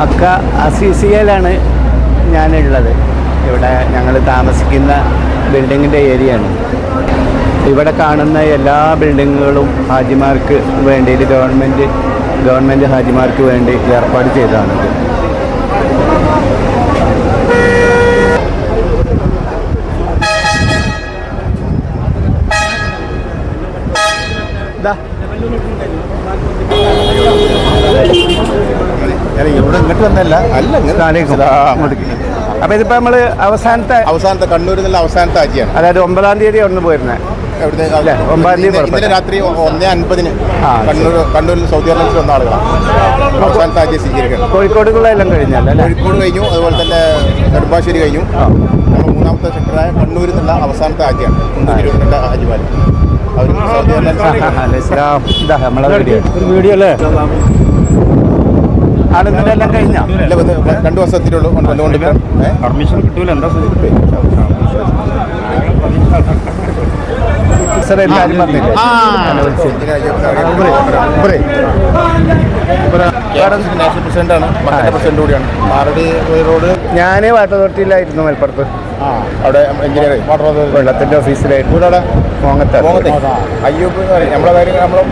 Mecca അസീസിയയിലാണ് ഞാനുള്ളത്. ഇവിടെ ഞങ്ങൾ താമസിക്കുന്ന ബിൽഡിങ്ങിന്റെ ഏരിയയാണ്. ഇവിടെ കാണുന്ന എല്ലാ ബിൽഡിങ്ങുകളും ഹാജിമാർക്ക് വേണ്ടി ഇത് ഗവൺമെന്റ് ഗവൺമെന്റ് ഹാജിമാർക്ക് വേണ്ടി ഏർപ്പാട് ചെയ്തതാണ്. ദാ ഇവിടെ ഇങ്ങോട്ട് വന്നല്ല അല്ല. അപ്പോൾ ഇതിപ്പോ നമ്മൾ അവസാനത്തെ അവസാനത്തെ കണ്ണൂരിൽ നിന്നുള്ള അവസാനത്തെ ആജിയാണ്. അതായത് ഒമ്പതാം തീയതി ഒന്ന് പോയിരുന്നത് ഇന്നലെ- രാത്രി ഒന്നേ അൻപതിന് കണ്ണൂർ കണ്ണൂരിൽ സൗദി അറേബ്യയിൽ വന്ന ആളുകളാണ് അവസാനത്തെ ആജിയെ സ്വീകരിക്കണം. കോഴിക്കോടുള്ള എല്ലാം കഴിഞ്ഞു കോഴിക്കോട് കഴിഞ്ഞു അതുപോലെ തന്നെ നെടുമ്പാശ്ശേരി കഴിഞ്ഞു. നമ്മൾ മൂന്നാമത്തെ സെക്ടറായ കണ്ണൂരിൽ നിന്നുള്ള അവസാനത്തെ ആജിയാണ്. കുണ്ടൂർ തിരുവനന്തപുരം ഹാജിമാർ അവർ സൗദി അറേബ്യ ഇതാ നമ്മളെ വീഡിയോ. ഒരു വീഡിയോ അല്ലേ? ആളുകളുടെ എല്ലാം കഴിഞ്ഞ? രണ്ടു വർഷത്തിലുള്ളൂ പെർമിഷൻ കിട്ടൂല. എന്താ എല്ലാവരും പറഞ്ഞില്ലേ നാഷണൽ പ്രസിഡന്റാണ്. മക്കളുടെ പ്രസിഡന്റ് കൂടിയാണ്. മാറടി റോഡ്? ഞാൻ വാട്ടർ അതോറിറ്റിയിലായിരുന്നു മലപ്പുറത്ത്. അവിടെ എഞ്ചിനീയറിംഗ് വാട്ടർ വെള്ളത്തിന്റെ ഓഫീസിലായിരുന്നു. ഇവിടെ മോങ്ങത്ത് മോങ്ങത്തെ അയ്യൂബ് നമ്മളെ കാര്യം നമ്മളെ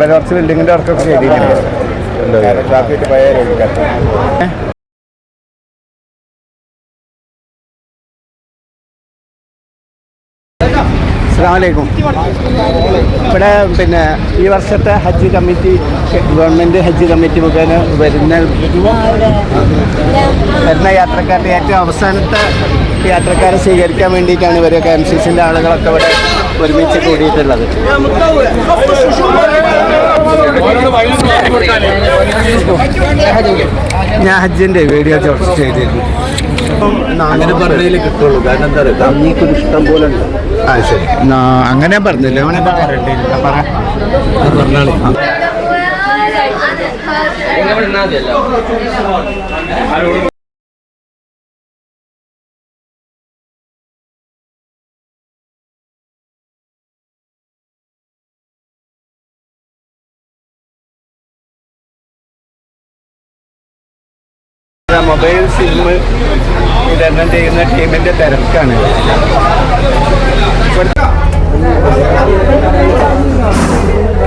ബലോർച്ച് ബിൽഡിങ്ങിന്റെ വർക്കൊക്കെ ചെയ്തിരിക്കുന്നത്. ട്രാഫിക് അസ്സാമലൈക്കും ഇവിടെ പിന്നെ ഈ വർഷത്തെ ഹജ്ജ് കമ്മിറ്റി ഗവൺമെന്റ് ഹജ്ജ് കമ്മിറ്റി മുഖേന വരുന്ന വരുന്ന യാത്രക്കാരുടെ ഏറ്റവും അവസാനത്തെ യാത്രക്കാരെ സ്വീകരിക്കാൻ വേണ്ടിയിട്ടാണ് ഇവരൊക്കെ എം സി സിന്റെ ആളുകളൊക്കെ ഇവിടെ ഒരുമിച്ച് കൂടിയിട്ടുള്ളത്. ഞാൻ ഹജ്ജിന്റെ വീഡിയോ ചോർച്ച ചെയ്തിരുന്നു. അങ്ങനെ പറഞ്ഞതിൽ കിട്ടുള്ളൂ. കാരണം എന്താ പറയുക അമ്മീക്കൊരു ഇഷ്ടം പോലെ ഉണ്ട്. ആ ശരി. അങ്ങനെ പറഞ്ഞില്ല? അവനെ പറ. പറഞ്ഞാളി. മൊബൈൽ സിം വിതരണം ചെയ്യുന്ന ടീമിന്റെ തിരക്കാണ്.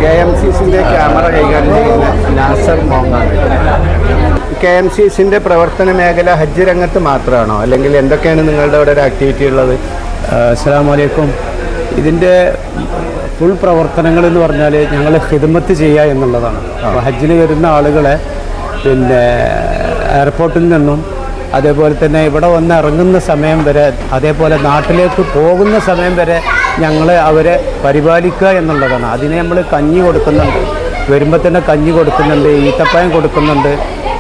കെ എം സി സിന്റെ ക്യാമറ കൈകാര്യം ചെയ്യുന്ന നാസർ മോങ്ങാണ് കെ എം സി സിന്റെ പ്രവർത്തന മേഖല ഹജ്ജ് രംഗത്ത് മാത്രമാണോ? അല്ലെങ്കിൽ എന്തൊക്കെയാണ് നിങ്ങളുടെ അവിടെ ഒരു ആക്ടിവിറ്റി ഉള്ളത്? അസ്സാമലൈക്കും ഇതിന്റെ ഫുൾ പ്രവർത്തനങ്ങൾ എന്ന് പറഞ്ഞാൽ ഞങ്ങൾ ഹിദമത്ത് ചെയ്യുക എന്നുള്ളതാണ്. ഹജ്ജിന് വരുന്ന ആളുകളെ പിന്നെ എയർപോർട്ടിൽ നിന്നും അതേപോലെ തന്നെ ഇവിടെ വന്ന് ഇറങ്ങുന്ന സമയം വരെ അതേപോലെ നാട്ടിലേക്ക് പോകുന്ന സമയം വരെ ഞങ്ങൾ അവരെ പരിപാലിക്കുക എന്നുള്ളതാണ്. അതിനെ നമ്മൾ കഞ്ഞി കൊടുക്കുന്നുണ്ട്. വരുമ്പോൾ തന്നെ കഞ്ഞി കൊടുക്കുന്നുണ്ട് ഈത്തപ്പഴം കൊടുക്കുന്നുണ്ട്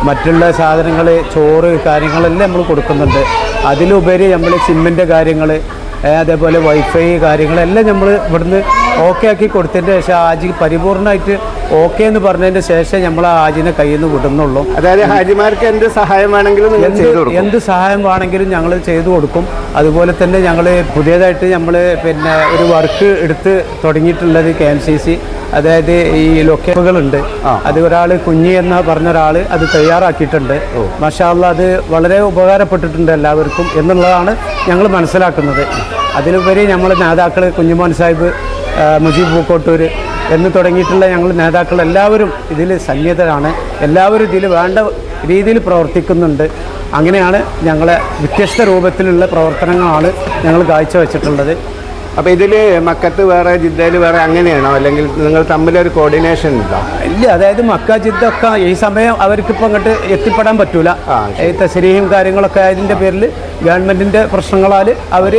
മറ്റുള്ള സാധനങ്ങൾ ചോറ് കാര്യങ്ങളെല്ലാം നമ്മൾ കൊടുക്കുന്നുണ്ട്. അതിലുപരി നമ്മൾ സിമ്മിന്റെ കാര്യങ്ങൾ അതേപോലെ വൈഫൈ കാര്യങ്ങളെല്ലാം നമ്മൾ ഇവിടുന്ന് ഓക്കെ ആക്കി കൊടുത്തതിന്റെ ശേഷം ഹാജി പരിപൂർണമായിട്ട് ഓക്കെ എന്ന് പറഞ്ഞതിന്റെ ശേഷം നമ്മൾ ആ ഹാജിനെ കയ്യിൽ നിന്ന് വിടുന്നുള്ളൂ. അതായത് ഹാജിമാർക്ക് എന്ത് സഹായം വേണമെങ്കിലും എന്ത് സഹായം വേണമെങ്കിലും ഞങ്ങൾ ചെയ്തു കൊടുക്കും. അതുപോലെ തന്നെ ഞങ്ങൾ പുതിയതായിട്ട് നമ്മൾ പിന്നെ ഒരു വർക്ക് എടുത്ത് തുടങ്ങിയിട്ടുള്ളത് കെ എം സി സി. അതായത് ഈ ലൊക്കേഷനുകളുണ്ട്. അത് ഒരാൾ കുഞ്ഞി എന്ന പറഞ്ഞ ഒരാൾ അത് തയ്യാറാക്കിയിട്ടുണ്ട്. മഷാല്ല അത് വളരെ ഉപകാരപ്പെട്ടിട്ടുണ്ട് എല്ലാവർക്കും എന്നുള്ളതാണ് ഞങ്ങൾ മനസ്സിലാക്കുന്നത്. അതിലുപരി നമ്മൾ നേതാക്കൾ കുഞ്ഞുമോൻ സാഹിബ് മുജീബ് പൂക്കോട്ടൂർ എന്ന് തുടങ്ങിയിട്ടുള്ള ഞങ്ങൾ നേതാക്കൾ എല്ലാവരും ഇതിൽ സന്നിഹിതരാണ്. എല്ലാവരും ഇതിൽ വേണ്ട രീതിയിൽ പ്രവർത്തിക്കുന്നുണ്ട്. അങ്ങനെയാണ് ഞങ്ങളെ വ്യത്യസ്ത രൂപത്തിലുള്ള പ്രവർത്തനങ്ങളാണ് ഞങ്ങൾ കാഴ്ചവെച്ചിട്ടുള്ളത്. അപ്പോൾ ഇതിൽ മക്കത്ത് വേറെ ജിദ്ദയിൽ വേറെ അങ്ങനെയാണോ? അല്ലെങ്കിൽ നിങ്ങൾ തമ്മിലൊരു കോർഡിനേഷൻ ഉണ്ടോ? ഇല്ല അതായത് മക്ക ജിദ്ദ ഒക്കെ ഈ സമയം അവർക്കിപ്പോൾ അങ്ങോട്ട് എത്തിപ്പെടാൻ പറ്റൂല. ഈ തസ്രീയും കാര്യങ്ങളൊക്കെ അതിന്റെ പേരിൽ ഗവൺമെന്റിന്റെ പ്രശ്നങ്ങളാൽ അവർ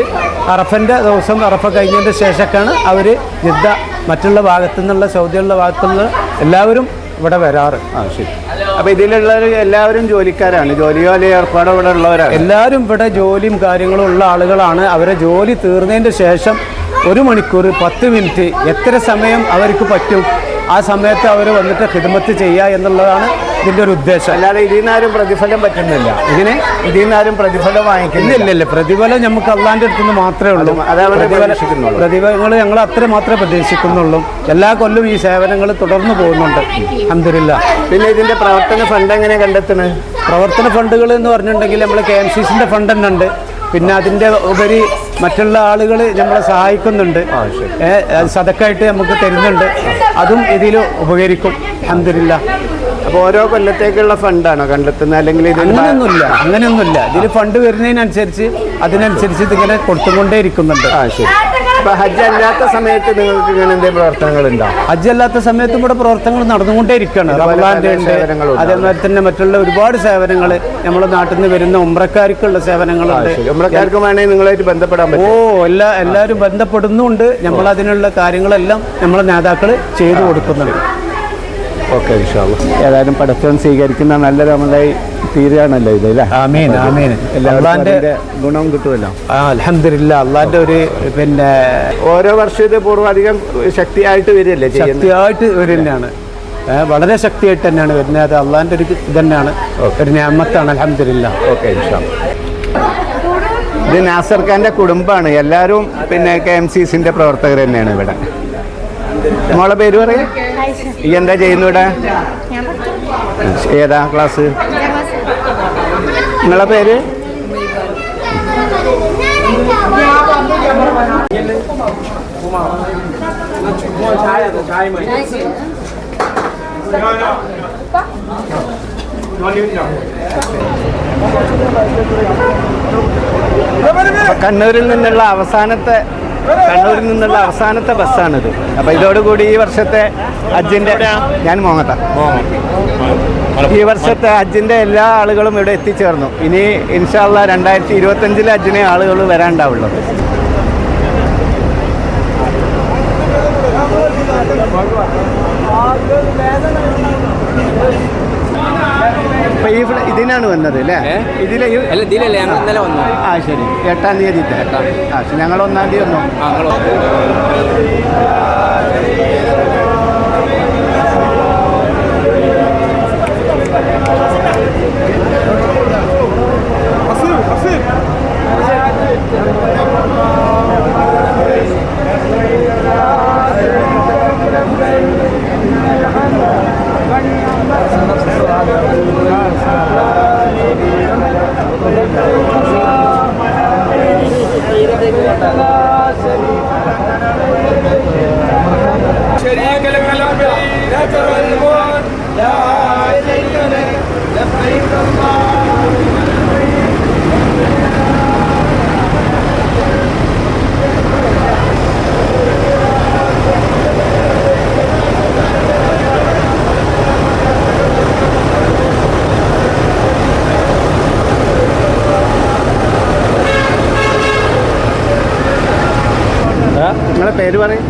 അറഫന്റെ ദിവസം അറഫ കഴിഞ്ഞതിന്റെ ശേഷമൊക്കെയാണ് അവർ ജിദ്ദ മറ്റുള്ള ഭാഗത്തു നിന്നുള്ള സൗദിയുള്ള ഭാഗത്തു നിന്ന് എല്ലാവരും ഇവിടെ വരാറ്. ആ ശരി. അപ്പോൾ ഇതിലുള്ള എല്ലാവരും ജോലിക്കാരാണ്. ജോലിയോ അല്ലെങ്കിൽ ഏർപ്പാടോ ഇവിടെ ഉള്ളവരാണ്? എല്ലാവരും ഇവിടെ ജോലിയും കാര്യങ്ങളും ഉള്ള ആളുകളാണ്. അവരെ ജോലി തീർന്നതിന്റെ ശേഷം ഒരു മണിക്കൂർ പത്ത് മിനിറ്റ് എത്ര സമയം അവർക്ക് പറ്റും? ആ സമയത്ത് അവർ വന്നിട്ട് ഹിദ്മത്ത് ചെയ്യുക എന്നുള്ളതാണ് ഇതിന്റെ ഒരു ഉദ്ദേശം. അല്ലാതെ ഇതിൽ നിന്നാരും പ്രതിഫലം പറ്റുന്നില്ല. ഇങ്ങനെ ഇതിൽ നിന്നാരും പ്രതിഫലം വാങ്ങിക്കുന്നില്ല പ്രതിഫലം നമുക്ക് അള്ളാന്റെ അടുത്ത് നിന്ന് മാത്രമേ ഉള്ളൂ. പ്രതിഫലങ്ങൾ ഞങ്ങൾ അത്ര മാത്രമേ പ്രതീക്ഷിക്കുന്നുള്ളൂ. എല്ലാ കൊല്ലവും ഈ സേവനങ്ങൾ തുടർന്നു പോകുന്നുണ്ട്. അന്തരില്ല പിന്നെ ഇതിന്റെ പ്രവർത്തന ഫണ്ട് എങ്ങനെ കണ്ടെത്തുന്നത് പ്രവർത്തന ഫണ്ടുകൾ എന്ന് പറഞ്ഞിട്ടുണ്ടെങ്കിൽ നമ്മൾ കെ എം സി സിന്റെ ഫണ്ട് തന്നെ ഉണ്ട് പിന്നെ അതിന്റെ ഉപരി മറ്റുള്ള ആളുകൾ നമ്മളെ സഹായിക്കുന്നുണ്ട്. സതക്കായിട്ട് നമുക്ക് തരുന്നുണ്ട്. അതും ഇതിൽ ഉപകരിക്കും. അഹമ്മദില്ല അപ്പോൾ ഓരോ കൊല്ലത്തേക്കുള്ള ഫണ്ടാണോ കണ്ടെത്തുന്നത് അല്ലെങ്കിൽ ഇതിനൊന്നുമില്ല അങ്ങനെയൊന്നുമില്ല അങ്ങനെയൊന്നുമില്ല. ഇതിൽ ഫണ്ട് വരുന്നതിനനുസരിച്ച് അതിനനുസരിച്ച് ഇതിങ്ങനെ കൊടുത്തുകൊണ്ടേ ഇരിക്കുന്നുണ്ട്. ആ ശരി. അപ്പൊ ഹജ്ജ് അല്ലാത്ത സമയത്ത് നിങ്ങൾക്ക് ഇങ്ങനെ എന്തെങ്കിലും പ്രവർത്തനങ്ങൾ ഉണ്ടോ ഹജ്ജ് അല്ലാത്ത സമയത്തും ഇവിടെ പ്രവർത്തനങ്ങൾ നടന്നുകൊണ്ടേ ഇരിക്കുകയാണ്. ഉണ്ട് അതേമാതിരി തന്നെ മറ്റുള്ള ഒരുപാട് സേവനങ്ങൾ നമ്മുടെ നാട്ടിൽ നിന്ന് വരുന്ന ഉമ്രക്കാർക്കുള്ള സേവനങ്ങളുണ്ട്. ഉമ്രക്കാർക്കും വേണമെങ്കിൽ നിങ്ങളായിട്ട് ബന്ധപ്പെടാൻ ഓ പറ്റും എല്ലാ എല്ലാവരും ബന്ധപ്പെടുന്നുണ്ട്. നമ്മൾ അതിനുള്ള കാര്യങ്ങളെല്ലാം നമ്മളെ നേതാക്കൾ ചെയ്തു കൊടുക്കുന്നുണ്ട്. ഓക്കെ ഏതായാലും പടച്ചവൻ സ്വീകരിക്കുന്ന നല്ല രമതായി തീരുകയാണല്ലോ ഇത് അല്ലേ? ആമീൻ ആമീൻ. അള്ളാന്റെ ഗുണം കിട്ടുമല്ലോ. ആ അലഹമില്ല അള്ളാന്റെ ഒരു പിന്നെ ഓരോ വർഷം ഇത് പൂർവാധികം ശക്തിയായിട്ട് വരികയല്ലേ ശക്തിയായിട്ട് വരുന്നതാണ് വളരെ ശക്തിയായിട്ട് തന്നെയാണ് വരുന്നത്. അത് അള്ളാന്റെ ഒരു ഇത് തന്നെയാണ്. ഒരു ഞാമത്താണ് അലഹമില്ല ഓക്കെ ഇത് നാസർ ഖാന്റെ കുടുംബമാണ്. എല്ലാവരും പിന്നെ കെ എം സി സിന്റെ പ്രവർത്തകർ തന്നെയാണ് ഇവിടെ. മോളെ പേര് പറയും? ഈ എന്താ ചെയ്യുന്നു ഇവിടെ? ഏതാ ക്ലാസ് നിങ്ങളെ പേര്? കണ്ണൂരിൽ നിന്നുള്ള അവസാനത്തെ കണ്ണൂരിൽ നിന്നുള്ള അവസാനത്തെ ബസ്സാണിത്. അപ്പൊ ഇതോടുകൂടി ഈ വർഷത്തെ അജിന്റെ ഞാൻ മോങ്ങത്ത. ഈ വർഷത്തെ അജിന്റെ എല്ലാ ആളുകളും ഇവിടെ എത്തിച്ചേർന്നു. ഇനി ഇൻഷാല്ല രണ്ടായിരത്തി ഇരുപത്തഞ്ചിലെ അജിനെ ആളുകൾ വരാണ്ടാവുള്ളൂ. അപ്പൊ ഈ ഇതിനാണ് വന്നത് അല്ലേ? ഇതിലെ ഈ- അല്ല ഇതിലല്ലേ ഞങ്ങൾ ഇന്നലെ വന്നു ആ ശരി. എട്ടാം തീയതി ആ ശരി, ഞങ്ങൾ ഒന്നാം തീയതി വന്നു? ആ ഞങ്ങൾ നിങ്ങളെ പേര് പറയും?